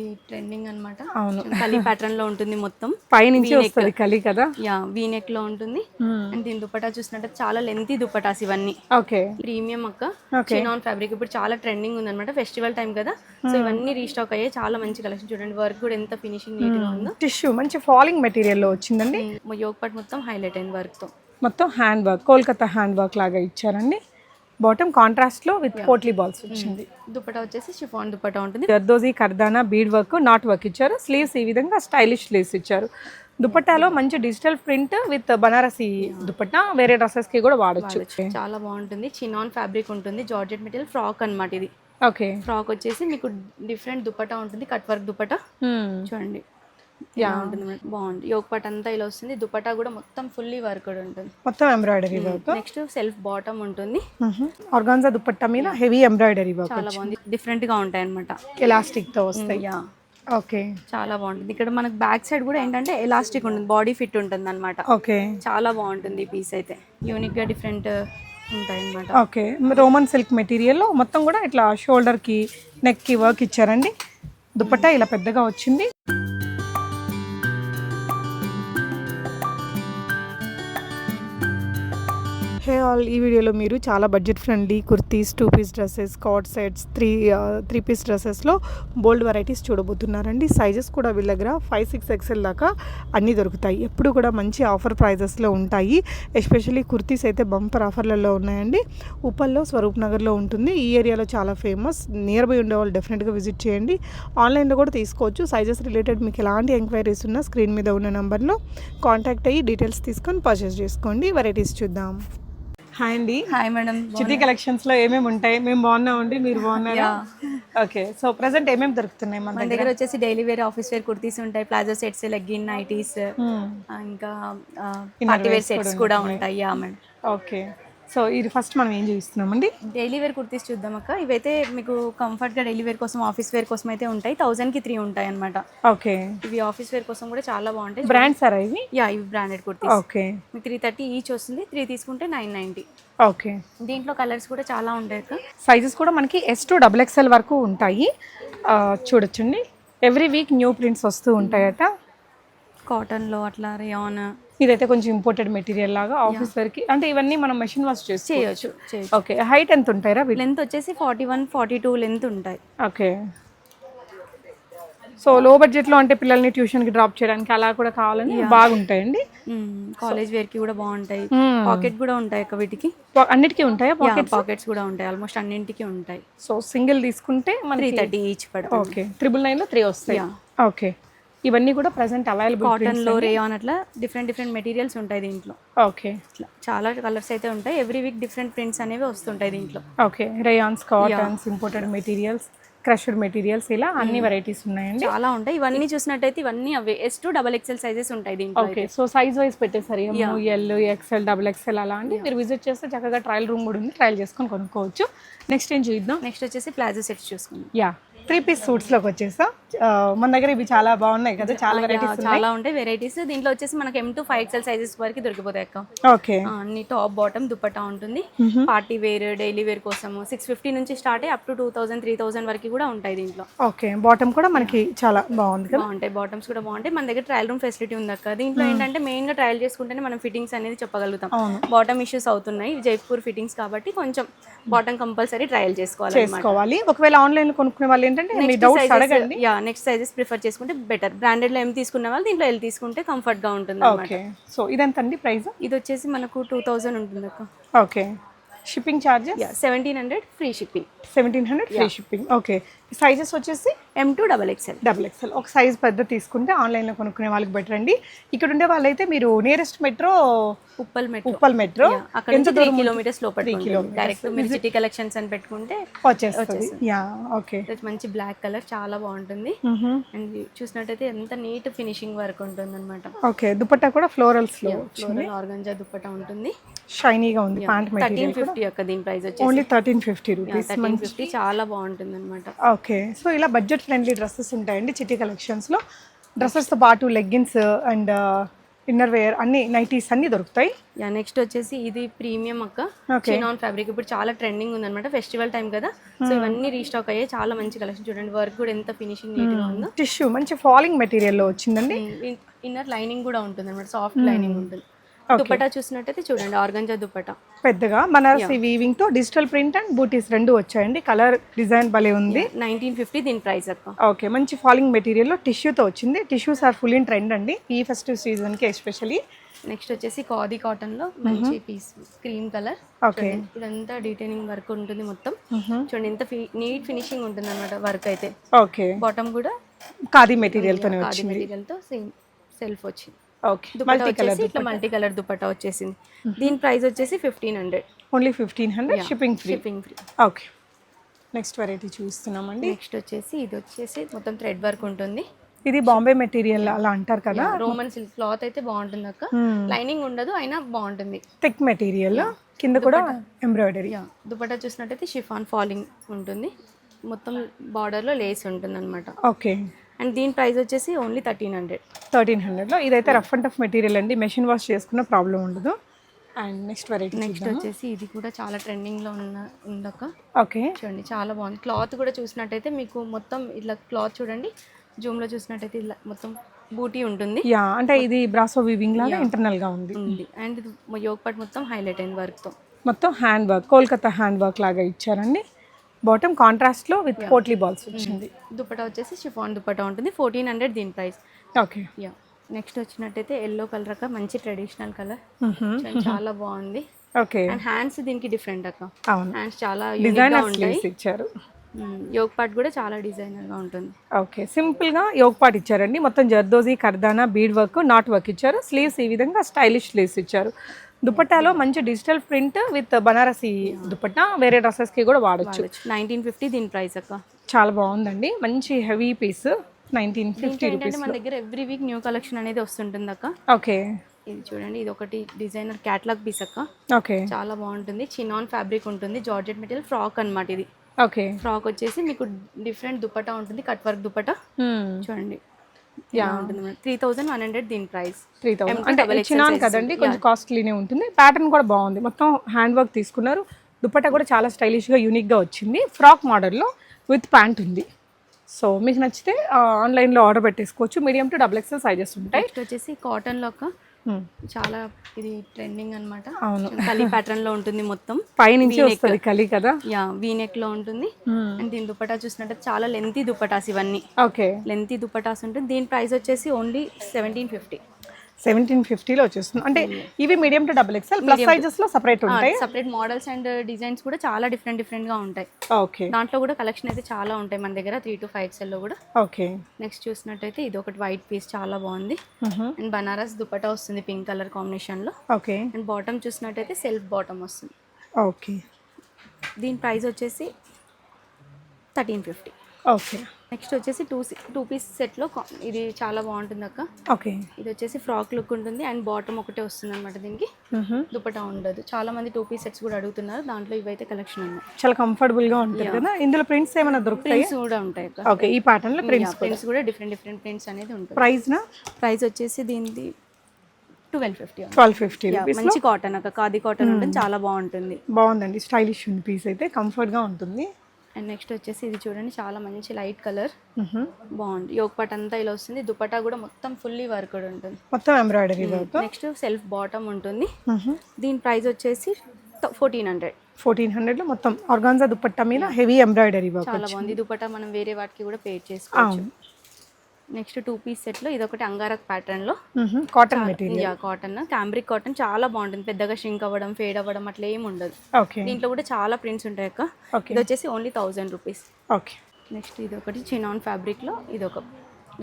Trending అన్నమాట. అవును. కలీ ప్యాటర్న్లో ఉంటుంది మొత్తం. పైనుంచి. వస్తుంది కలి కదా? యా వీ నెక్లో ఉంటుంది. అండ్ దీని దుపట్టా చూసినట్టు చాలా లెంతీ దుపటాస్ ఇవన్నీ. ఓకే. ప్రీమియం అక్క. చినాన్ ఫ్యాబ్రిక్ ఇప్పుడు చాలా ట్రెండింగ్ ఉంది అనమాట ఫెస్టివల్ టైం కదా సో ఇవన్నీ రీస్టాక్ అయ్యాయి. చాలా మంచి కలెక్షన్ చూడండి. వర్క్ కూడా ఎంత ఫినిషింగ్ నీట్గా ఉందో. టిష్యూ మంచి ఫాలింగ్ మెటీరియల్లో వచ్చిందండి. యోగ్ పాట్ మొత్తం హైలైట్ అయింది వర్క్తో. మొత్తం hand work Kolkata hand work లాగా ఇచ్చారండి. బాటమ్ కాంట్రాస్ట్లో విత్ పోట్లీ బాల్స్ వచ్చింది. దుపట్టా వచ్చేసి షిఫాన్ దుపట్టా ఉంటుంది. Zardozi kardana bead work knot work ఇచ్చారు. స్లీవ్స్ ఈ విధంగా స్టైలిష్ స్లీవ్స్ ఇచ్చారు. దుపట్టాలో మంచి digital print with Banarasi dupatta. వేరే డ్రెస్సెస్కి కూడా వాడచ్చు. చాలా బాగుంటుంది. చినాన్ ఫ్యాబ్రిక్ ఉంటుంది. జార్జెట్ మెటీరియల్ ఫ్రాక్ అన్నమాట ఇది. ఓకే. ఫ్రాక్ వచ్చేసి మీకు డిఫరెంట్ దుపట్టా ఉంటుంది. Cut work dupatta. చూడండి. ఇలా ఉంటుంది మేడం. బాగుంది. యోగ్ పాట్ అంతా ఇలా వస్తుంది. దుపట్టా కూడా మొత్తం ఫుల్లీ వర్క్ కూడా ఉంటుంది. మొత్తం embroidery work next self bottom ఉంటుంది. ఆర్గాన్జా దుపట్టా మీద హెవీ ఎంబ్రాయిడరీ వర్క్ చాలా బాగుంది. డిఫరెంట్గా ఉంటాయి అనమాట ఎలాస్టిక్తో వస్తాయి. యా ఓకే చాలా బాగుంటుంది. ఇక్కడ మనకు బ్యాక్ సైడ్ కూడా ఏంటంటే ఎలాస్టిక్ ఉంటుంది. బాడీ ఫిట్ ఉంటుంది అనమాట ఓకే చాలా బాగుంటుంది ఈ పీస్ అయితే. యూనిక్గా డిఫరెంట్ ఉంటాయి అనమాట ఓకే రోమన్ సిల్క్ మెటీరియల్లో మొత్తం కూడా ఇట్లా షోల్డర్కి నెక్కి వర్క్ ఇచ్చారండి. దుపట్టా ఇలా పెద్దగా వచ్చింది. హే ఆల్ ఈ వీడియోలో మీరు చాలా budget friendly kurtis two piece dresses coord sets three three piece డ్రెస్సెస్లో బోల్డ్ వెరైటీస్ చూడబోతున్నారండి. సైజెస్ కూడా వీళ్ళ దగ్గర ఫైవ్ సిక్స్ ఎక్స్ఎల్ దాకా అన్నీ దొరుకుతాయి. ఎప్పుడు కూడా మంచి ఆఫర్ ప్రైజెస్లో ఉంటాయి. ఎస్పెషల్లీ కుర్తీస్ అయితే బంపర్ ఆఫర్లలో ఉన్నాయండి. ఉప్పల్లో స్వరూప్ నగర్లో ఉంటుంది. ఈ ఏరియాలో చాలా ఫేమస్ నియర్ బై ఉండే వాళ్ళు డెఫినెట్గా విజిట్ చేయండి. ఆన్లైన్లో కూడా తీసుకోవచ్చు. సైజెస్ రిలేటెడ్ మీకు ఎలాంటి ఎంక్వైరీస్ ఉన్నా స్క్రీన్ మీద ఉన్న నెంబర్లో కాంటాక్ట్ అయ్యి డీటెయిల్స్ తీసుకొని పర్చేస్ చేసుకోండి. వెరైటీస్ చూద్దాం. హాయ్ అండి. హాయ్ మేడం చిట్టి కలెక్షన్స్లో ఏమేమి ఉంటాయి? మేము బాగున్నామండి మీరు బాగున్నారా? ఓకే సో ప్రెసెంట్ ఏమేమి దొరుకుతున్నాయి మన దగ్గర? దగ్గర వచ్చేసి daily wear office wear kurtis ఉంటాయి ప్లాజో సెట్స్ లెగ్గిన్ నైటీస్ ఇంకా పార్టీ వేర్ సెట్స్ కూడా ఉంటాయి. యా మేడం ఓకే సో ఇది ఫస్ట్ మనం ఏం చూపిస్తున్నామండి? డైలీ వేర్ కుర్తీస్ చూద్దాం అక్క. ఇవైతే మీకు కంఫర్ట్గా డైలీ వేర్ కోసం ఆఫీస్ వేర్ కోసం అయితే ఉంటాయి. థౌసండ్కి త్రీ ఉంటాయి అనమాట ఓకే. ఇవి ఆఫీస్ వేర్ కోసం కూడా చాలా బాగుంటాయి. బ్రాండ్ సార్ ఇవి? యా ఇవి బ్రాండెడ్ కుర్తీస్. ఓకే. మీకు త్రీ థర్టీ ఈచ్ వస్తుంది. త్రీ తీసుకుంటే నైన్ నైన్టీ ఓకే. దీంట్లో కలర్స్ కూడా చాలా ఉంటాయి అక్క. సైజెస్ కూడా మనకి ఎస్ టు డబుల్ ఎక్స్ఎల్ వరకు ఉంటాయి. చూడొచ్చండి. ఎవ్రీ వీక్ న్యూ ప్రింట్స్ వస్తూ ఉంటాయట. కాటన్లో అట్లా రేయాన్ ఇదైతే కొంచెం ఇంపోర్టెడ్ మెటీరియల్ లాగా ఆఫీస్ వరకు అంటే ఇవన్నీ మనం మెషిన్ వాష్ చేసి చేయొచ్చు ఓకే హైట్ ఎంత ఉంటాయిరా లెంత్ వచ్చేసి forty one forty two length ఉంటాయి ఓకే సో లో బడ్జెట్లో అంటే పిల్లల్ని ట్యూషన్కి డ్రాప్ చేయడానికి అలా కూడా కావాలని బాగుంటాయండి. కాలేజ్ వేర్కి కూడా బాగుంటాయి. Hmm. పాకెట్ కూడా ఉంటాయి వీటికి. అన్నిటికీ ఉంటాయా పాకెట్ పాకెట్స్ కూడా ఉంటాయి. ఆల్మోస్ట్ అన్నింటికి ఉంటాయి. సో సింగిల్ తీసుకుంటే త్రీ మనకి థర్టీ ఈచ్ పడుతుంది. ఓకే త్రిబుల్ నైన్లో త్రీ వస్తాయి. ఓకే ఇవన్నీ కూడా ప్రజెంట్ అవైలబుల్ కాటన్లో రేయాన్ అట్లా డిఫరెంట్ డిఫరెంట్ మెటీరియల్స్ ఉంటాయి దీంట్లో. ఓకే ఇట్లా చాలా కలర్స్ అయితే ఉంటాయి. ఎవ్రీ వీక్ డిఫరెంట్ ప్రింట్స్ అనేవి వస్తుంటాయి దీంట్లో. Okay rayons cottons imported materials crushed materials ఇలా అన్ని వెరైటీస్ ఉన్నాయండి. చాలా ఉంటాయి. ఇవన్నీ చూసినట్టయితే ఇవన్నీ అవే. S to double XL sizes ఉంటాయి దీంట్లో ఓకే సో సైజ్ వైజ్ పెట్టేసారు ఎల్ ఎక్స్ఎల్ డబుల్ ఎక్స్ఎల్ అలా అండి. మీరు విజిట్ చేస్తే చక్కగా ట్రయల్ రూమ్ కూడా ఉంది. ట్రయల్ చేసుకొని కొనుక్కోవచ్చు. నెక్స్ట్ ఏం చూద్దాం? నెక్స్ట్ వచ్చేసి ప్లాజో సెట్స్ చూసుకుందాం. యా త్రీ పీస్ సూట్స్లోకి వచ్చేసా? మన దగ్గర ఇవి చాలా బాగున్నాయి కదా చాలా వెరైటీస్ చాలా ఉంటాయి వెరైటీస్ దీంట్లో వచ్చేసి మనకి M to five XL sizes వరకు దొరికిపోతాయి అక్క. ఓకే. అన్ని టాప్ బాటమ్ దుపట్టా ఉంటుంది. పార్టీ వేర్ డైలీ వేర్ కోసం సిక్స్ ఫిఫ్టీ నుంచి స్టార్ట్ అయ్యి up to two thousand three thousand వరకు కూడా ఉంటాయి దీంట్లో. ఓకే. బాటమ్ కూడా మనకి చాలా బాగుంది బాగుంటాయి బాటమ్స్ కూడా బాగుంటాయి. మన దగ్గర ట్రయల్ రూమ్ ఫెసిలిటీ ఉంది అక్క. దీంట్లో ఏంటంటే మెయిన్గా ట్రయల్ చేసుకుంటేనే మనం ఫిట్టింగ్స్ అనేది చెప్పగలుగుతాం. బాటమ్ ఇష్యూస్ అవుతున్నాయి జైపూర్ ఫిట్టింగ్స్ కాబట్టి కొంచెం బాటమ్ కంపల్సరీ ట్రయల్ చేసుకోవాలి. ఒకవేళ ఆన్లైన్లో కొనుక్కునే వాళ్ళు ఏంటంటే మీ డౌట్స్ అడగండి. యా నెక్స్ట్ సైజెస్ ప్రిఫర్ చేసుకుంటే బెటర్ బ్రాండెడ్లో ఏం తీసుకునే వాళ్ళు దీంట్లో ఎల్ తీసుకుంటే కంఫర్ట్గా ఉంటుంది ఓకే సో ఇదెంత అండి ప్రైస్? ఇది వచ్చేసి మనకు టూ థౌజండ్ ఉంటుంది అక్క okay shipping charges yeah seventeen hundred free shipping seventeen hundred free shipping okay sizes వచ్చేసి M to double XL double XL ఒక సైజ్ పెద్ద తీసుకుంటే ఆన్లైన్లో కొనుక్కునే వాళ్ళకి బెటర్ అండి. ఇక్కడ ఉండే వాళ్ళైతే మీరు nearest metro Uppal metro Uppal metro అక్కడ నుంచి త్రీ కిలోమీటర్స్ లోపల డైరెక్ట్ మీరు సిటీ కలెక్షన్స్ అని పెట్టుకుంటే వచ్చేస్తుంది. యా ఓకే మంచి బ్లాక్ కలర్ చాలా బాగుంటుంది. అండ్ చూసినట్టయితే ఎంత నీట్ ఫినిషింగ్ వర్క్ ఉంటుంది అనమాట ఓకే దుపట్టా కూడా ఫ్లోరల్స్లో ఫ్లోరల్ ఆర్గంజా దుప్పటా ఉంటుంది. షైనీగా ఉంది ప్యాంట్ మెటీరియల్ థర్టీన్ ఫిఫ్టీ యొక్క దీని ప్రైస్ వచ్చేసి. Only thirteen fifty rupees thirteen fifty చాలా బాగుంటుంది అనమాట ఓకే. సో ఇలా బడ్జెట్ ఫ్రెండ్లీ డ్రెస్సెస్ ఉంటాయండి చిట్టి కలెక్షన్స్లో. డ్రెస్సెస్తో పాటు లెగ్గిన్స్ అండ్ ఇన్నర్ వేర్ అన్ని నైటీస్ అన్ని దొరుకుతాయి. యా నెక్స్ట్ వచ్చేసి ఇది ప్రీమియం అక్క. చినాన్ ఫ్యాబ్రిక్ ఇప్పుడు చాలా ట్రెండింగ్ ఉంది అనమాట ఫెస్టివల్ టైం కదా సో ఇవన్నీ రీస్టాక్ అయ్యాయి. చాలా మంచి కలెక్షన్ చూడండి. వర్క్ కూడా ఎంత ఫినిషింగ్ నీట్గా ఉందో. టిష్యూ మంచి ఫాలింగ్ మెటీరియల్లో వచ్చిందండి. ఇన్నర్ లైనింగ్ కూడా ఉంటుంది అనమాట సాఫ్ట్ లైనింగ్ ఉంటుంది. దుపట్టా చూసినట్టయితే చూడండి ఆర్గంజా దుపట్టా. పెద్దగా. బనారసి వీవింగ్తో డిజిటల్ ప్రింట్ అండ్ బూటీస్ రెండు వచ్చాయండి. కలర్ డిజైన్ భలే ఉంది. నైన్టీన్ ఫిఫ్టీ దీని ప్రైస్ అక్క. ఓకే మంచి ఫాలింగ్ మెటీరియల్లో టిష్యూతో వచ్చింది. Tissues are full in trend అండి. ఈ ఫెస్టివ్ సీజన్కి ఎస్పెషలీ నెక్స్ట్ వచ్చేసి ఖాదీ కాటన్లో మంచి పీస్ క్రీమ్ కలర్ ఓకే ఇదంతా డీటెయిలింగ్ వర్క్ ఉంటుంది మొత్తం. చూడండి ఎంత నీట్ ఫినిషింగ్ ఉంటుంది అనమాట వర్క్ అయితే. ఓకే బాటమ్ కూడా ఖాదీ మెటీరియల్తోనే ఖాదీ వచ్చింది. మెటీరియల్తో సేమ్ సెల్ఫ్ వచ్చింది. మల్టీ కలర్ ఇట్లా మల్టీ కలర్ దుపట్టా వచ్చేసింది. దీని ప్రైస్ వచ్చేసి fifteen hundred only fifteen hundred shipping free shipping free okay next variety చూస్తున్నామండి. నెక్స్ట్ వచ్చేసి ఇది వచ్చేసి మొత్తం థ్రెడ్ వర్క్ ఉంటుంది. ఇది బాంబే మెటీరియల్ అలా అంటారు కదా? రోమన్ సిల్క్ క్లాత్ అయితే బాగుంటుంది అక్క. లైనింగ్ ఉండదు అయినా బాగుంటుంది. థిక్ మెటీరియల్ కింద కూడా ఎంబ్రాయిడరీ దుపట్టా చూసినట్టయితే షిఫాన్ ఫాలింగ్ ఉంటుంది. మొత్తం border లో లేస్ ఉంటుంది అనమాట ఓకే అండ్ దీని ప్రైస్ వచ్చేసి ఓన్లీ థర్టీన్ హండ్రెడ్. థర్టీన్ హండ్రెడ్లో. ఇదైతే రఫ్ అండ్ టఫ్ మెటీరియల్ అండి. మెషిన్ వాష్ చేసుకున్న ప్రాబ్లం ఉండదు. అండ్ నెక్స్ట్ వెరైటీ నెక్స్ట్ వచ్చేసి ఇది కూడా చాలా ట్రెండింగ్లో ఉన్న ఉందక్క. ఓకే. చూడండి చాలా బాగుంది. క్లాత్ కూడా చూసినట్టయితే మీకు మొత్తం ఇట్లా క్లాత్ చూడండి జూమ్లో చూసినట్టయితే ఇలా మొత్తం బూటీ ఉంటుంది. యా అంటే ఇది బ్రాసో వీవింగ్ లాగా ఇంటర్నల్గా ఉంది. అండ్ యోగ్ మొత్తం హైలైట్ అయింది వర్క్తో. మొత్తం hand work Kolkata hand work లాగా ఇచ్చారండి. బాటమ్ కాంట్రాస్ట్లో విత్ పోట్లీ బాల్స్ వచ్చింది. దుపట్టా వచ్చేసి షిఫాన్ దుపట్టా ఉంటుంది. ఫోర్టీన్ హండ్రెడ్ దీని ప్రైస్. ఓకే యా నెక్స్ట్ వచ్చినట్టయితే ఎల్లో కలర్ అక్క మంచి ట్రెడిషనల్ కలర్ చాలా బాగుంది. ఓకే అండ్ హ్యాండ్స్ దీనికి డిఫరెంట్ అక్క. హ్యాండ్స్ చాలా ఉంటాయి. స్లీవ్స్ ఇచ్చారు. యోగ్ పాట్ కూడా చాలా డిజైనర్గా ఉంటుంది. ఓకే సింపుల్గా యోగ్ పాట్ ఇచ్చారండి. మొత్తం zardozi kardana bead work knot work ఇచ్చారు. స్లీవ్స్ ఈ విధంగా స్టైలిష్ స్లీవ్స్ ఇచ్చారు. దుపట్టాలో మంచి digital print with Banarasi dupatta వేరే డ్రెస్సెస్కి కూడా వాడచ్చు. నైన్టీన్ ఫిఫ్టీ దీని ప్రైస్ అక్క. చాలా బాగుందండి. మంచి హెవీ పీస్ నైన్టీన్ ఫిఫ్టీ ఏంటంటే రూపీస్ మన దగ్గర ఎవ్రీ వీక్ న్యూ కలెక్షన్ అనేది వస్తుంటుంది అక్క. ఓకే. ఇది చూడండి ఇది ఒకటి డిజైనర్ క్యాట్లాగ్ పీస్ అక్క. ఓకే. చాలా బాగుంటుంది. చినాన్ ఫ్యాబ్రిక్ ఉంటుంది జార్జెట్ మెటీరియల్ ఫ్రాక్ అన్నమాట ఇది. ఓకే. ఫ్రాక్ వచ్చేసి మీకు డిఫరెంట్ దుపట్టా ఉంటుంది కట్ వర్క్ దుపట్టా చూడండి. యా ఉంటుంది త్రీ వన్ హండ్రెడ్ దీని ప్రైస్ త్రీ థౌసండ్ అంటే చిన్నాను కదండి కొంచెం కాస్ట్లీనే ఉంటుంది. ప్యాటర్న్ కూడా బాగుంది. మొత్తం హ్యాండ్ వర్క్ తీసుకున్నారు. దుపట్టా కూడా చాలా స్టైలిష్గా యూనిక్గా వచ్చింది. ఫ్రాక్ మోడల్లో విత్ ప్యాంట్ ఉంది. సో మీకు నచ్చితే ఆన్లైన్లో ఆర్డర్ పెట్టేసుకోవచ్చు. Medium to double XL sizes ఉంటాయి. వచ్చేసి కాటన్లో ఒక. చాలా ఇది ట్రెండింగ్ అన్నమాట. అవును. కలీ ప్యాటర్న్లో ఉంటుంది మొత్తం. పైనుంచి వస్తుంది కలి కదా? యా వీనెక్లో ఉంటుంది. అండ్ దీని దుపట్టా చూసినట్టు చాలా లెంతీ దుపటాస్ ఇవన్నీ. ఓకే. లెంతీ దుపటాస్ ఉంటుంది దీని ప్రైస్ వచ్చేసి ఓన్లీ సెవెంటీన్ ఫిఫ్టీ సెవెంటీన్ ఫిఫ్టీలో వచ్చేస్తుంది. అంటే ఇవి medium to double XL plus సైజెస్లో separate ఉంటాయి. సపరేట్ మోడల్స్ అండ్ డిజైన్స్ కూడా చాలా డిఫరెంట్ డిఫరెంట్గా ఉంటాయి. ఓకే దాంట్లో కూడా కలెక్షన్ అయితే చాలా ఉంటాయి మన దగ్గర త్రీ టు ఫైవ్ ఎక్స్ఎల్లో కూడా. ఓకే నెక్స్ట్ చూసినట్టయితే ఇది ఒకటి వైట్ పీస్ చాలా బాగుంది. అండ్ బనారస్ దుపట్టా వస్తుంది పింక్ కలర్ కాంబినేషన్లో. ఓకే అండ్ బాటమ్ చూసినట్టయితే సెల్ఫ్ బాటమ్ వస్తుంది. ఓకే దీని ప్రైస్ వచ్చేసి థర్టీన్ ఫిఫ్టీ ఓకే నెక్స్ట్ వచ్చేసి టూ టూ పీస్ సెట్లో ఇది చాలా బాగుంటుంది అక్క ఓకే. ఇది వచ్చేసి ఫ్రాక్ లుక్ ఉంటుంది అండ్ బాటమ్ ఒకటే వస్తుంది అనమాట దీనికి దుపట్టా ఉండదు. చాలా మంది టూ పీస్ సెట్స్ కూడా అడుగుతున్నారు. దాంట్లో ఇవైతే కలెక్షన్ ఉన్నాయి. చాలా కంఫర్టబుల్గా ఉంటుంది కదా? ఇందులో ప్రింట్స్ ఏమైనా దొరుకుతాయి? కూడా ఉంటాయి ఓకే ఈ ప్యాటర్న్లో ప్రింట్స్ ప్రింట్స్ కూడా డిఫరెంట్ డిఫరెంట్ ప్రింట్స్ అనేది ప్రైస్ నా? ప్రైస్ వచ్చేసి దీనిది ట్వెల్వ్ ఫిఫ్టీ ట్వెల్వ్ ఫిఫ్టీ మంచి కాటన్ అక్క. ఖాదీ కాటన్ ఉంటుంది. చాలా బాగుంటుంది. బాగుందండి. స్టైలిష్ ఉంది పీస్ అయితే. కంఫర్ట్గా ఉంటుంది. అండ్ నెక్స్ట్ వచ్చేసి ఇది చూడండి చాలా మంచి లైట్ కలర్. బాగుంది. యోగ్ పాట్ అంతా ఇలా వస్తుంది. దుపట్టా కూడా మొత్తం ఫుల్లీ వర్క్ ఉంటుంది. మొత్తం embroidery work. Next self bottom ఉంటుంది. దీని ప్రైస్ వచ్చేసి ఫోర్టీన్ హండ్రెడ్. ఫోర్టీన్ హండ్రెడ్లో మొత్తం ఆర్గాన్జా దుపట్టా మీద హెవీ ఎంబ్రాయిడరీ వర్క్ చాలా బాగుంది. దుపట్టా మనం వేరే వాటికి కూడా పే చేసుకోవచ్చు. నెక్స్ట్ టూ పీస్ సెట్లో ఇది ఒకటి అంగారక్ ప్యాటర్న్లో cotton material cotton cambric cotton చాలా బాగుంటుంది. పెద్దగా షింక్ అవ్వడం ఫేడ్ అవ్వడం అట్లా ఏమి ఉండదు. దీంట్లో కూడా చాలా ప్రింట్స్ ఉంటాయి అక్క. ఇది వచ్చేసి only thousand rupees okay next ఇది ఒకటి చినాన్ ఫ్యాబ్రిక్లో ఇది ఒక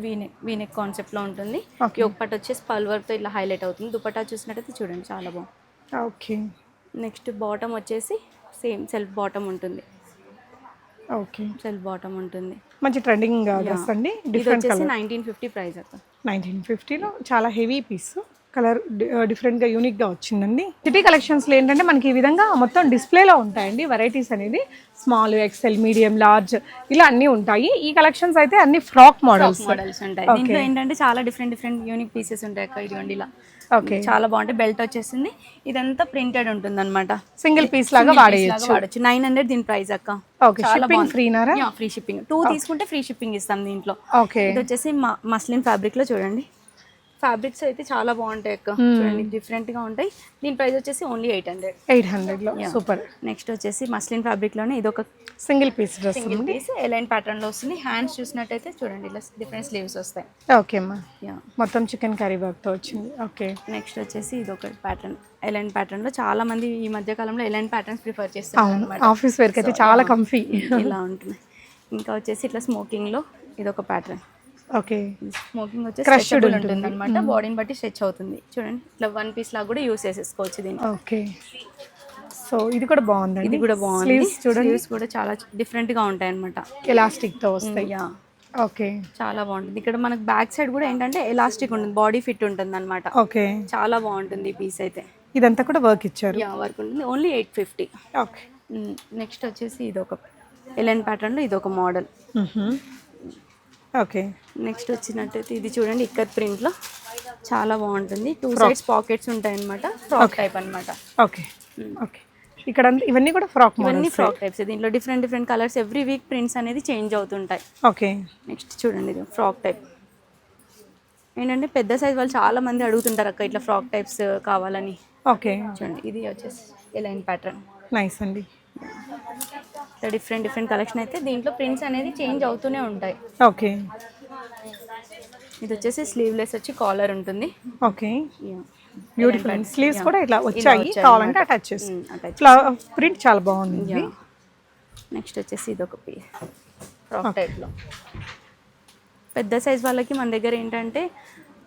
వీనెక్ వీనెక్ కాన్సెప్ట్లో ఉంటుంది. Okay. యోగ్ పట్ వచ్చేసి పల్ వర్క్తో ఇట్లా హైలైట్ అవుతుంది. దుపట్టా చూసినట్టయితే చూడండి చాలా బాగుంది ఓకే నెక్స్ట్ బాటమ్ వచ్చేసి సేమ్ సెల్ఫ్ బాటమ్ ఉంటుంది. ఓకే. సెల్ఫ్ బాటమ్ ఉంటుంది. మంచి ట్రెండింగ్ డ్రెస్ అండి. Different colour nineteen fifty price అక్క. నైన్టీన్ ఫిఫ్టీలో చాలా హెవీ పీస్. కలర్ డిఫరెంట్గా యూనిక్గా వచ్చిందండి. సిటీ కలెక్షన్స్లో ఏంటంటే మనకి ఈ విధంగా మొత్తం డిస్ప్లేలో ఉంటాయండి. వెరైటీస్ అనేది స్మాల్ ఎక్సెల్ మీడియం లార్జ్ ఇలా అన్నీ ఉంటాయి. ఈ కలెక్షన్స్ అయితే అన్ని ఫ్రాక్ మోడల్స్ మోడల్స్ ఉంటాయి. దీంట్లో ఏంటంటే చాలా డిఫరెంట్ డిఫరెంట్ యూనిక్ పీసెస్ ఉంటాయి అక్క. ఇదిగోండి ఇలా. చాలా బాగుంటాయి. బెల్ట్ వచ్చేసింది. ఇదంతా ప్రింటెడ్ ఉంటుంది అనమాట సింగిల్ పీస్ లాగా వాడచ్చు. నైన్ హండ్రెడ్ దీని ప్రైస్ అక్క. ఫ్రీ షిప్పింగ్ టూ తీసుకుంటే ఫ్రీ షిప్పింగ్ ఇస్తాం దీంట్లో. ఇది వచ్చేసి మస్లిన్ ఫ్యాబ్రిక్లో చూడండి. ఫ్యాబ్రిక్స్ అయితే చాలా బాగుంటాయి అక్క. చూడండి డిఫరెంట్గా ఉంటాయి. దీని ప్రైస్ వచ్చేసి ఓన్లీ ఎయిట్ హండ్రెడ్ ఎయిట్ హండ్రెడ్లో సూపర్ నెక్స్ట్ వచ్చేసి మస్లిన్ ఫ్యాబ్రిక్లోనే ఇది ఒక single piece dress single piece A line ప్యాటర్న్లో వస్తుంది. హ్యాండ్స్ చూసినట్టయితే చూడండి ఇలా డిఫరెంట్ స్లీవ్స్ వస్తాయి. ఓకే అమ్మా యా మొత్తం చికెన్ కర్రీ వర్క్తో వచ్చింది. ఓకే నెక్స్ట్ వచ్చేసి ఇది ఒక ప్యాటర్న్ ఎలైన్ ప్యాటర్న్లో చాలా మంది ఈ మధ్య కాలంలో ఎలైన్ ప్యాటర్న్స్ ప్రిఫర్ చేస్తారు ఆఫీస్ వేర్కి అయితే చాలా కంఫీ ఇలా ఉంటుంది. ఇంకా వచ్చేసి ఇట్లా స్మోకింగ్లో ఇది ఒక pattern okay. Smocking Crushed stretchable ఉంటుంది. అనమాట బాడీని బట్టి స్ట్రెచ్ అవుతుంది. చూడండి ఇట్లా వన్ పీస్ లాగా కూడా యూస్ చేసేసుకోవచ్చు దీన్ని. ఓకే. సో ఇది కూడా బాగుందండి. ఇది కూడా బాగుంది. చూడండి. స్లీవ్స్ కూడా చాలా డిఫరెంట్గా ఉంటాయి అనమాట ఎలాస్టిక్తో వస్తాయి. ఓకే. చాలా బాగుంటుంది. ఇక్కడ మనకు బ్యాక్ సైడ్ కూడా ఏంటంటే ఎలాస్టిక్ ఉంటుంది. బాడీ ఫిట్ ఉంటుంది అనమాట ఓకే. చాలా బాగుంటుంది ఈ పీస్ అయితే. ఇదంతా కూడా వర్క్ ఇచ్చారు. యా వర్క్ ఉంటుంది. Only eight fifty okay. Next వచ్చేసి ఇది ఒక ఎలెన్ ప్యాటర్న్లో ఇది ఒక మోడల్ ఓకే. నెక్స్ట్ వచ్చినట్టయితే ఇది చూడండి ఇక్కత్ ప్రింట్లో. చాలా బాగుంటుంది. టూ సైడ్స్ పాకెట్స్ ఉంటాయి అనమాట ఫ్రాక్ టైప్ అన్నమాట. ఓకే. ఓకే. ఇక్కడ ఇవన్నీ కూడా ఫ్రాక్ ఇవన్నీ ఫ్రాక్ టైప్స్ దీంట్లో different different colours every week prints అనేది చేంజ్ అవుతుంటాయి. ఓకే. నెక్స్ట్ చూడండి ఇది ఫ్రాక్ టైప్ ఏంటంటే పెద్ద సైజ్ వాళ్ళు చాలా మంది అడుగుతుంటారు అక్క ఇట్లా ఫ్రాక్ టైప్స్ కావాలని. ఓకే. చూడండి ఇది వచ్చేసి ఎలైన్ ప్యాటర్న్ నైస్ అండి. ఇట్లా డిఫరెంట్ డిఫరెంట్ కలెక్షన్ అయితే దీంట్లో ప్రింట్స్ అనేది చేంజ్ అవుతూనే ఉంటాయి. ఓకే. ఇది వచ్చేసి స్లీవ్లెస్ వచ్చి కాలర్ ఉంటుంది. ఓకే. బ్యూటిఫుల్ స్లీవ్స్ కూడా ఇట్లా వచ్చాయి. కావాలంటే అటాచ్ చేసి ప్రింట్ చాలా బాగుంది. నెక్స్ట్ వచ్చేసి ఇది ఒక పీ ఫ్రాక్ టైప్లో పెద్ద సైజ్ వాళ్ళకి మన దగ్గర ఏంటంటే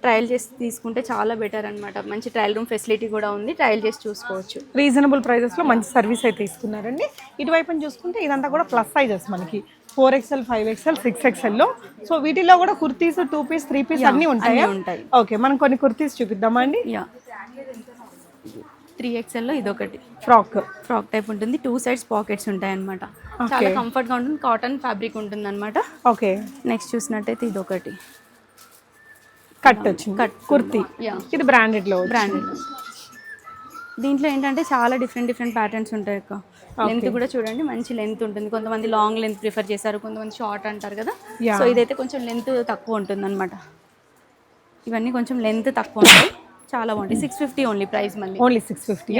ట్రయల్ చేసి తీసుకుంటే చాలా బెటర్ అన్నమాట. మంచి ట్రయల్ రూమ్ ఫెసిలిటీ కూడా ఉంది. ట్రయల్ చేసి చూసుకోవచ్చు. రీజనబుల్ ప్రైజెస్లో మంచి సర్వీస్ అయితే ఇస్తున్నారండి. ఇటువైపు చూసుకుంటే ఇదంతా కూడా ప్లస్ సైజెస్ మనకి. Four XL five XL six ఎక్స్ఎల్లో so వీటిలో కూడా kurtis two piece three piece అన్నీ ఉంటాయి? ఉంటాయి. ఓకే మనం కొన్ని కుర్తీస్ చూపిద్దామా అండి? యా త్రీ ఎక్స్ఎల్లో ఇదొకటి. ఫ్రాక్ ఫ్రాక్ టైప్ ఉంటుంది. టూ సైడ్స్ పాకెట్స్ ఉంటాయి అనమాట చాలా కంఫర్ట్గా ఉంటుంది. కాటన్ ఫ్యాబ్రిక్ ఉంటుంది అనమాట ఓకే నెక్స్ట్ చూసినట్టయితే ఇదొకటి. కట్ వచ్చింది. కట్ కుర్తీ. ఇది బ్రాండెడ్లో బ్రాండెడ్ దీంట్లో ఏంటంటే చాలా డిఫరెంట్ డిఫరెంట్ ప్యాటర్న్స్ ఉంటాయి అక్క. లెంత్ కూడా చూడండి మంచి లెంత్ ఉంటుంది. కొంతమంది లాంగ్ లెంత్ ప్రిఫర్ చేస్తారు కొంతమంది షార్ట్ అంటారు కదా. సో ఇదైతే కొంచెం లెంత్ తక్కువ ఉంటుంది అనమాట ఇవన్నీ కొంచెం లెంత్ తక్కువ ఉంటాయి. చాలా బాగుంటాయి. సిక్స్ ఫిఫ్టీ ఓన్లీ ప్రైస్ మళ్ళీ. ఓన్లీ సిక్స్ ఫిఫ్టీ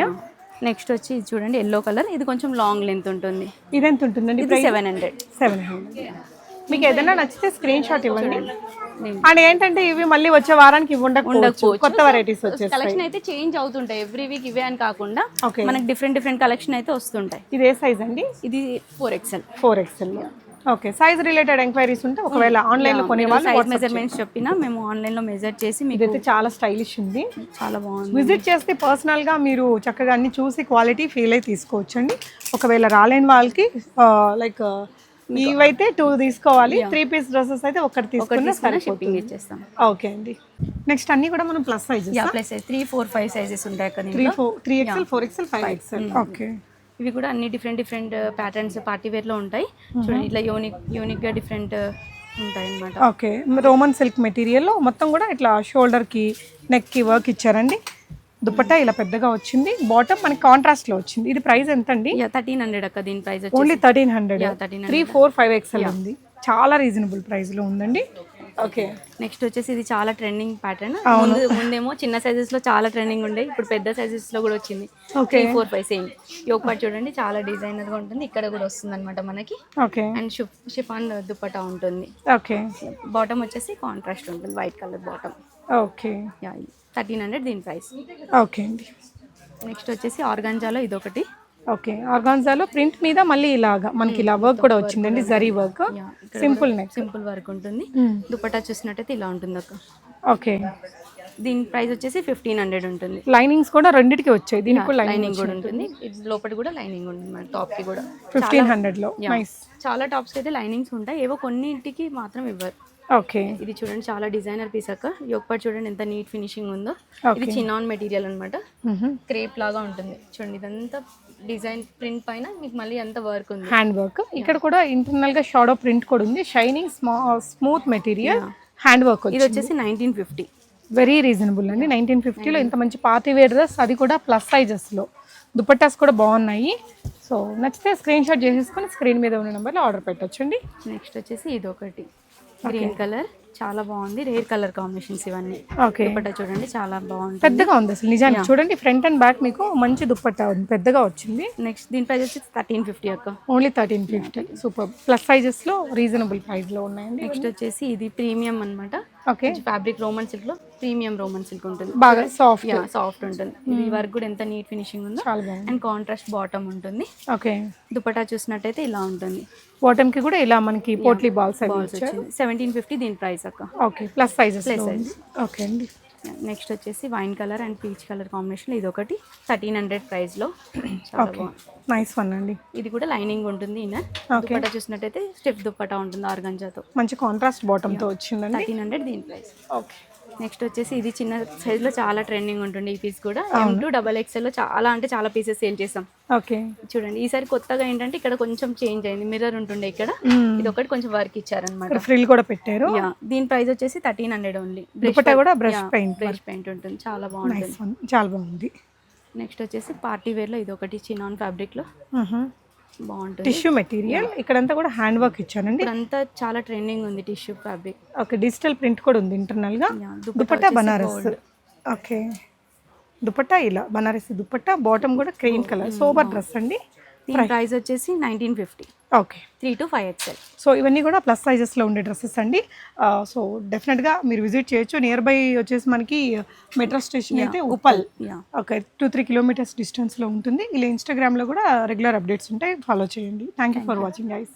నెక్స్ట్ వచ్చి ఇది చూడండి ఎల్లో కలర్ ఇది కొంచెం లాంగ్ లెంత్ ఉంటుంది. ఇదెంత ఉంటుందండి ఇది సెవెన్ హండ్రెడ్ సెవెన్ హండ్రెడ్ మీకు ఏదైనా నచ్చితే స్క్రీన్ షాట్ ఇవ్వండి. అండ్ ఏంటంటే ఇవి మళ్ళీ వచ్చే వారానికి ఇవి ఉండకపోవచ్చు. ఉండకపోవచ్చు. కొత్త వెరైటీస్ వచ్చేస్తాయి. కలెక్షన్ అయితే చేంజ్ అవుతుంటాయి. ఎవ్రీ వీక్ ఇవే అని కాకుండా. మనకి డిఫరెంట్ డిఫరెంట్ కలెక్షన్ అయితే వస్తుంటాయి. ఇది ఏ సైజ్ అండి? ఇది four XL four XL okay size related enquiries ఉంటే ఒకవేళ ఆన్లైన్లో కొనే వాళ్ళు సైజ్ మెజర్మెంట్స్ చెప్పినా మేము ఆన్లైన్లో మెజర్ చేసి మీకు ఇదైతే చాలా స్టైలిష్ ఉంది. చాలా బాగుంది. విజిట్ చేస్తే పర్సనల్గా మీరు చక్కగా అన్ని చూసి క్వాలిటీ ఫీల్ అయి తీసుకోవచ్చండి. ఒకవేళ రాలేని వాళ్ళకి లైక్ ఇవైతే టూ తీసుకోవాలి. త్రీ పీస్ డ్రెస్సెస్ అయితే ఒకటి తీసుకున్న షిప్పింగ్ సరిపోతుంది. ఇచ్చేస్తాం. ఓకే అండి. నెక్స్ట్ అన్ని కూడా మనం plus sizes ya plus three four five sizes ఉంటాయి అక్కడ three four three XL four XL five XL okay ఇవి కూడా అన్ని డిఫరెంట్ డిఫరెంట్ ప్యాటర్న్స్ పార్టీ వేర్లో ఉంటాయి. చూడండి ఇట్లా యూనిక్ యూనిక్గా డిఫరెంట్ ఉంటాయి అన్నమాట. ఓకే రోమన్ సిల్క్ మెటీరియల్లో మొత్తం కూడా ఇట్లా షోల్డర్కి నెక్కి వర్క్ ఇచ్చారండి. దుపట్టా ఇలా పెద్దగా వచ్చింది. బాటమ్ మనకి కాంట్రాస్ట్లో వచ్చింది. ఇది ప్రైస్ ఎంత అండి థర్టీన్ హండ్రెడ్ అక్క దీని price only thirteen hundred Yeah, 1300. Three four five XL ఉంది. చాలా రీజనబుల్ ప్రైస్లో ఉందండి. ఓకే నెక్స్ట్ వచ్చేసి ఇది చాలా ట్రెండింగ్ ప్యాటర్న్ ముందు ముందేమో చిన్న సైజెస్లో చాలా ట్రెండింగ్ ఉండే. ఇప్పుడు పెద్ద సైజెస్లో కూడా వచ్చింది. Okay four five same yoke part చూడండి చాలా డిజైనర్గా ఉంటుంది. ఇక్కడ కూడా వస్తుంది అనమాట మనకి. ఓకే అండ్ షిఫ్ షిఫాన్ దుపట్టా ఉంటుంది. ఓకే బాటమ్ వచ్చేసి కాంట్రాస్ట్ ఉంటుంది white colour bottom okay yeah thirteen hundred దీని ప్రైస్. ఓకే అండి. నెక్స్ట్ వచ్చేసి ఆర్గాంజాలో ఇదొకటి. ఓకే ఆర్గాన్జాలో ప్రింట్ మీద మళ్ళీ ఇలాగా మనకి ఇలా వర్క్ కూడా వచ్చిందండి zari work. Simple neck. Simple work ఉంటుంది. దుపట్టా చూసినట్టయితే ఇలా ఉంటుంది అక్క. ఓకే. దీని ప్రైస్ వచ్చేసి ఫిఫ్టీన్ హండ్రెడ్ ఉంటుంది. లైనింగ్స్ కూడా రెండింటికి వచ్చాయి దీనికి కూడా లైనింగ్ కూడా ఉంటుంది. లోపల కూడా లైనింగ్ ఉంటుంది మన టాప్కి కూడా. Fifteen Yeah. నైస్ చాలా టాప్స్ అయితే లైనింగ్స్ ఉంటాయి. ఏవో కొన్నింటికి మాత్రం ఇవ్వరు. ఓకే. ఇది చూడండి చాలా డిజైనర్ పీస్ అక్క. యొక్కపాటు చూడండి ఎంత నీట్ ఫినిషింగ్ ఉందో. ఇది చిన్నాన్ మెటీరియల్ అనమాట క్రేప్ లాగా ఉంటుంది. చూడండి ఇదంతా డిజైన్ ప్రింట్ పైన మీకు మళ్ళీ అంత వర్క్ ఉంది. హ్యాండ్ వర్క్ ఇక్కడ కూడా ఇంటర్నల్గా షాడో ప్రింట్ కూడా ఉంది. Shining smooth material hand work ఇది వచ్చేసి నైన్టీన్ ఫిఫ్టీ వెరీ రీజనబుల్ అండి. నైన్టీన్ ఫిఫ్టీలో ఇంత మంచి పార్టీ వేర్ డ్రెస్ అది కూడా ప్లస్ సైజెస్లో దుపట్టాస్ కూడా బాగున్నాయి. సో నచ్చితే స్క్రీన్ షాట్ చేసేసుకొని స్క్రీన్ మీద ఉన్న నెంబర్లో ఆర్డర్ పెట్టొచ్చండి. నెక్స్ట్ వచ్చేసి ఇది ఒకటి గ్రీన్ కలర్ చాలా బాగుంది. రేర్ కలర్ కాంబినేషన్స్ ఇవన్నీ. ఓకే దుపట్టా చూడండి చాలా బాగుంటుంది. పెద్దగా ఉంది అసలు నిజానికి. చూడండి ఫ్రంట్ అండ్ బ్యాక్ మీకు మంచి దుప్పట్టా ఉంది పెద్దగా వచ్చింది. నెక్స్ట్ దీని ప్రైస్ వచ్చి థర్టీన్ ఫిఫ్టీ అక్క. Only thirteen fifty super plus సైజెస్లో reasonable ప్రైస్లో ఉన్నాయండి. నెక్స్ట్ వచ్చేసి ఇది ప్రీమియం అన్నమాట. ఓకే ఫ్యాబ్రిక్ రోమన్ సిల్క్లో ప్రీమియం రోమన్ సిల్క్ ఉంటుంది. బాగా సాఫ్ట్ సాఫ్ట్ ఉంటుంది. ఇది వర్క్ కూడా ఎంత నీట్ ఫినిషింగ్ ఉందో. అండ్ కాంట్రాస్ట్ బాటమ్ ఉంటుంది. ఓకే దుపట్టా చూసినట్టయితే ఇలా ఉంటుంది. బాటమ్కి కూడా ఇలా మనకి పోట్లీ బాల్స్ సెవెంటీన్ ఫిఫ్టీ దీని ప్రైస్ అక్క. Okay plus sizes Plus size. Okay అండి. నెక్స్ట్ వచ్చేసి wine colour and peach colour combination ఇది ఒకటి. థర్టీన్ హండ్రెడ్ ప్రైస్లో. చాలా బాగుంది. నైస్ వన్ అండి. ఇది కూడా లైనింగ్ ఉంటుంది దుపట్టా చూసినట్టయితే స్టెప్ దుపట్టా ఉంటుంది ఆర్గంజాతో. మంచి కాంట్రాస్ట్ బాటమ్తో వచ్చిందండి. థర్టీన్ హండ్రెడ్ దీని ప్రైస్ ఓకే. నెక్స్ట్ వచ్చేసి ఇది చిన్న సైజ్లో చాలా ట్రెండింగ్ ఉంటుంది. ఈ పీస్ కూడా. టూ డబల్ ఎక్స్ఎల్లో చాలా అంటే చాలా పీసెస్ సేల్ చేసాం. ఓకే. చూడండి ఈసారి కొత్తగా ఏంటంటే ఇక్కడ కొంచెం చేంజ్ అయింది. మిర్రర్ ఉంటుండే ఇక్కడ. ఇది ఒకటి కొంచెం వర్క్ ఇచ్చారనమాట ఫ్రిల్ కూడా పెట్టారు. దీని ప్రైస్ వచ్చేసి థర్టీన్ హండ్రెడ్ ఓన్లీ కూడా బ్రష్ పెయింట్ బ్రష్ పెయింట్ ఉంటుంది. చాలా బాగుంటుంది. చాలా బాగుంది. నెక్స్ట్ వచ్చేసి పార్టీ వేర్లో ఇది ఒకటి చినాన్ ఫ్యాబ్రిక్లో. బాగుంటుంది. టిష్యూ మెటీరియల్ ఇక్కడంతా కూడా హ్యాండ్ వర్క్ ఇచ్చానండి. ఇప్పుడంతా చాలా ట్రెండింగ్ ఉంది tissue fabric okay digital print కూడా ఉంది ఇంటర్నల్గా. దుపట్టా బనారస్. ఓకే. దుపట్టా ఇలా బనారస్ దుపట్టా బాటమ్ కూడా క్రీమ్ కలర్ సోబర్ డ్రెస్ అండి. దీని ప్రైస్ వచ్చేసి nineteen fifty. Okay. Three to five XL. So ఇవన్నీ కూడా ప్లస్ సైజెస్లో ఉండే డ్రెస్సెస్ అండి. సో డెఫినెట్గా మీరు విజిట్ చేయొచ్చు. నియర్ బై వచ్చేసి మనకి మెట్రో స్టేషన్ అయితే Uppal. Okay two three kilometres డిస్టెన్స్లో ఉంటుంది. ఇలా ఇన్స్టాగ్రామ్లో కూడా రెగ్యులర్ అప్డేట్స్ ఉంటాయి. ఫాలో చేయండి. Thank you for watching guys